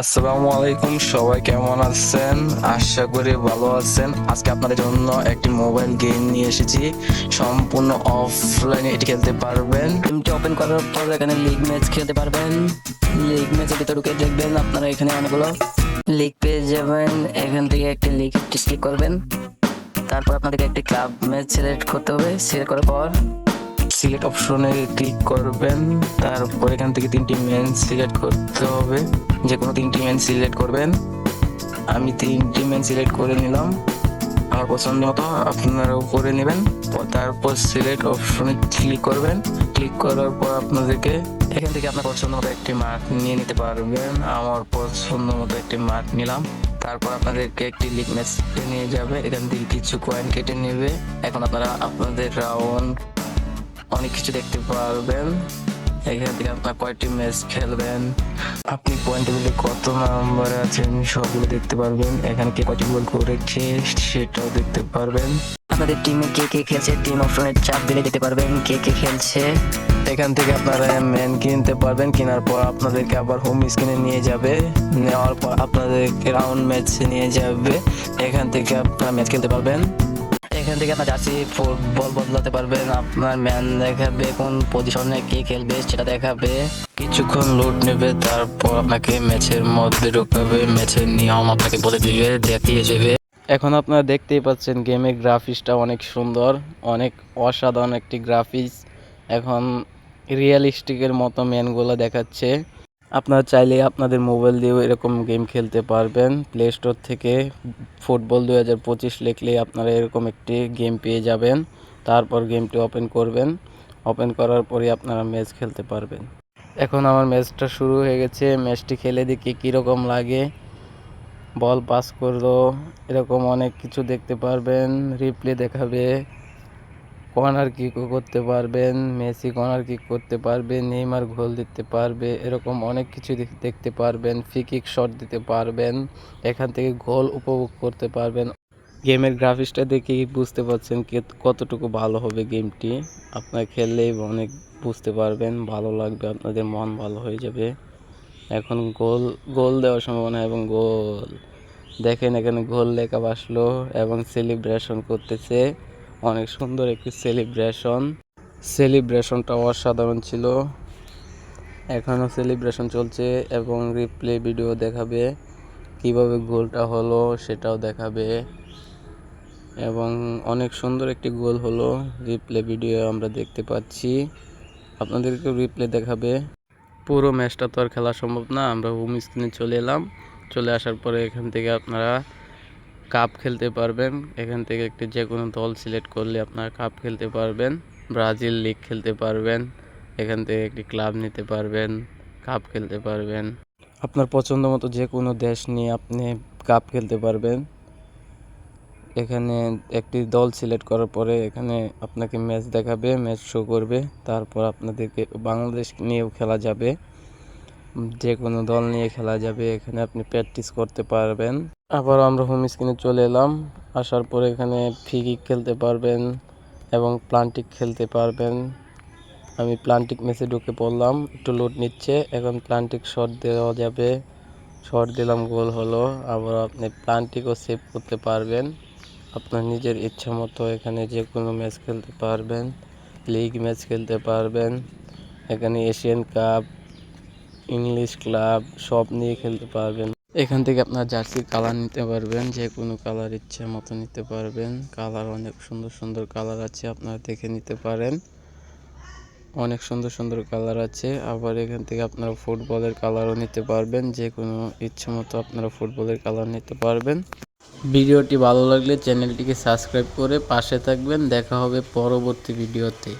আসসালামু আলাইকুম সবাই কেমন আছেন? আশা করি ভালো আছেন। আজকে আপনাদের জন্য একটি মোবাইল গেম নিয়ে এসেছি। সম্পূর্ণ অফলাইনে এটি খেলতে পারবেন। গেমটি ওপেন করার পর এখানে লিগ ম্যাচ খেলতে পারবেন। লিগ ম্যাচের ভিতরে ঢুকে দেখবেন আপনারা এখানে অনেকগুলো লিগ পেয়ে যাবেন। এখান থেকে একটি লিগ ক্লিক করবেন। তারপর আপনাদেরকে একটি ক্লাব ম্যাচ সিলেক্ট করতে হবে। সিলেক্ট করার পর সিলেক্ট অপশনে ক্লিক করবেন, তারপর এখান থেকে তিনটি মেন সিলেক্ট করতে হবে। যে কোনো তিনটি মেন সিলেক্ট করবেন। আমি তিনটি মেন সিলেক্ট করে নিলাম। আমার পছন্দ মতো আপনারাও করে নেবেন। তারপর সিলেক্ট অপশনে ক্লিক করবেন। ক্লিক করার পর আপনাদেরকে এখান থেকে আপনার পছন্দ মতো একটি মার্ক নিয়ে নিতে পারবেন। আমার পছন্দ মতো একটি মার্ক নিলাম। তারপর আপনাদেরকে একটি লিগ ম্যাচ নিয়ে যাবে। এখান থেকে কিছু কয়েন কেটে নেবে। এখন আপনারা আপনাদের রাউন্ড অনেক কিছু দেখতে পারবেন। এখান থেকে আপনার কয়টি ম্যাচ খেলবেন? আপনি পয়েন্ট টেবিলে কত নম্বরে আছেন সবগুলো দেখতে পারবেন। এখানে কে কয়টি গোল করেছে সেটাও দেখতে পারবেন। আপনাদের টিমে কে কে খেলছে টিম অপশনে চাপ দিলে দেখতে পারবেন কে কে খেলছে। এখান থেকে আপনারা ম্যান কিনতে পারবেন কেনার পর আপনাদেরকে আবার হোম স্ক্রিনে নিয়ে যাবে। নেওয়ার পর আপনাদেরকে রাউন্ড ম্যাচ নিয়ে যাবে। এখান থেকে আপনারা ম্যাচ খেলতে পারবেন। এখান থেকে আপনার জার্সি ফুটবল বদলাতে পারবেন আপনার ম্যান দেখাবে কোন পজিশনে কে খেলবে, সেটা দেখাবে। কিছুক্ষণ লোড নেবে, তারপর আপনাকে ম্যাচের মধ্যে ঢোকাবে। ম্যাচের নিয়ম আপনাকে বলে দিবে, দেখিয়ে যাবে এখন আপনারা দেখতেই পাচ্ছেন গেমের গ্রাফিক্সটা অনেক সুন্দর, অনেক অসাধারণ একটি গ্রাফিক্স এখন রিয়েলিস্টিকের মতো ম্যানগুলো দেখাচ্ছে। আপনারা চাইলে আপনাদের মোবাইল দিয়েও এরকম গেম খেলতে পারবেন। প্লে স্টোর থেকে ফুটবল দু হাজার পঁচিশ লিখলেই আপনারা এরকম একটি গেম পেয়ে যাবেন। তারপর গেমটি ওপেন করবেন। ওপেন করার পরে আপনারা ম্যাচ খেলতে পারবেন। এখন আমার ম্যাচটা শুরু হয়ে গেছে। ম্যাচটি খেলে দেখি কীরকম লাগে। বল পাস করল, এরকম অনেক কিছু দেখতে পারবেন। রিপ্লে দেখাবে। কর্নার কিক করতে পারবেন, মেসি কর্নার কিক করতে পারবে নেইমার গোল দিতে পারবে, এরকম অনেক কিছু দেখতে পারবেন ফ্রি কিক শট দিতে পারবেন, এখান থেকে গোল উপভোগ করতে পারবেন। গেমের গ্রাফিক্সটা দেখেই বুঝতে পারছেন কতটুকু ভালো হবে গেমটি? আপনার খেললেই অনেক বুঝতে পারবেন, ভালো লাগবে, আপনাদের মন ভালো হয়ে যাবে। এখন গোল গোল দেওয়ার সম্ভাবনা এবং গোল। দেখেন এখানে গোল লেখা আসলো এবং সেলিব্রেশন করতেছে। অনেক সুন্দর একটি সেলিব্রেশন সেলিব্রেশনটা অসাধারণ ছিল। এখনও সেলিব্রেশন চলছে এবং রিপ্লে ভিডিও দেখাবে। কীভাবে গোলটা হলো সেটাও দেখাবে। এবং অনেক সুন্দর একটি গোল হলো রিপ্লে ভিডিও আমরা দেখতে পাচ্ছি। আপনাদেরকেও রিপ্লে দেখাবে। পুরো ম্যাচটা তো আর খেলা সম্ভব না, আমরা হোম স্ক্রিনে চলে এলাম। চলে আসার পরে এখান থেকে আপনারা কাপ খেলতে পারবেন। এখান থেকে একটি যে কোনো দল সিলেক্ট করলে আপনারা কাপ খেলতে পারবেন। ব্রাজিল লিগ খেলতে পারবেন। এখান থেকে একটি ক্লাব নিতে পারবেন। কাপ খেলতে পারবেন। আপনার পছন্দ মতো যে কোনো দেশ নিয়ে আপনি কাপ খেলতে পারবেন। এখানে একটি দল সিলেক্ট করার পরে এখানে আপনাকে ম্যাচ দেখাবে ম্যাচ শো করবে। তারপর আপনাদেরকে বাংলাদেশ নিয়েও খেলা যাবে। যে কোনো দল নিয়ে খেলা যাবে, এখানে আপনি প্র্যাকটিস করতে পারবেন। আবার আমরা হোম স্ক্রিনে চলে এলাম। আসার পরে এখানে ফ্রি কিক খেলতে পারবেন এবং প্লান্টিক খেলতে পারবেন। আমি প্লান্টিক ম্যাচে ঢুকে পড়লাম, একটু লোড নিচ্ছে। এখন প্লান্টিক শট দেওয়া যাবে। শট দিলাম গোল হলো। আবার আপনি প্লান্টিকও সেভ করতে পারবেন। আপনার নিজের ইচ্ছা মতো এখানে যে কোনো ম্যাচ খেলতে পারবেন। লিগ ম্যাচ খেলতে পারবেন। এখানে এশিয়ান কাপ ইংলিশ ক্লাব সব নিয়ে খেলতে পারবেন। এখান থেকে আপনার জার্সির কালার নিতে পারবেন, যে কোনো কালার ইচ্ছে মতো নিতে পারবেন। কালার অনেক সুন্দর সুন্দর কালার আছে, আপনারা দেখে নিতে পারেন। অনেক সুন্দর সুন্দর কালার আছে, আবার এখান থেকে আপনারা ফুটবলের কালারও নিতে পারবেন। যে কোনো ইচ্ছে মতো আপনারা ফুটবলের কালার নিতে পারবেন। ভিডিওটি ভালো লাগলে চ্যানেলটিকে সাবস্ক্রাইব করে পাশে থাকবেন। দেখা হবে পরবর্তী ভিডিওতে।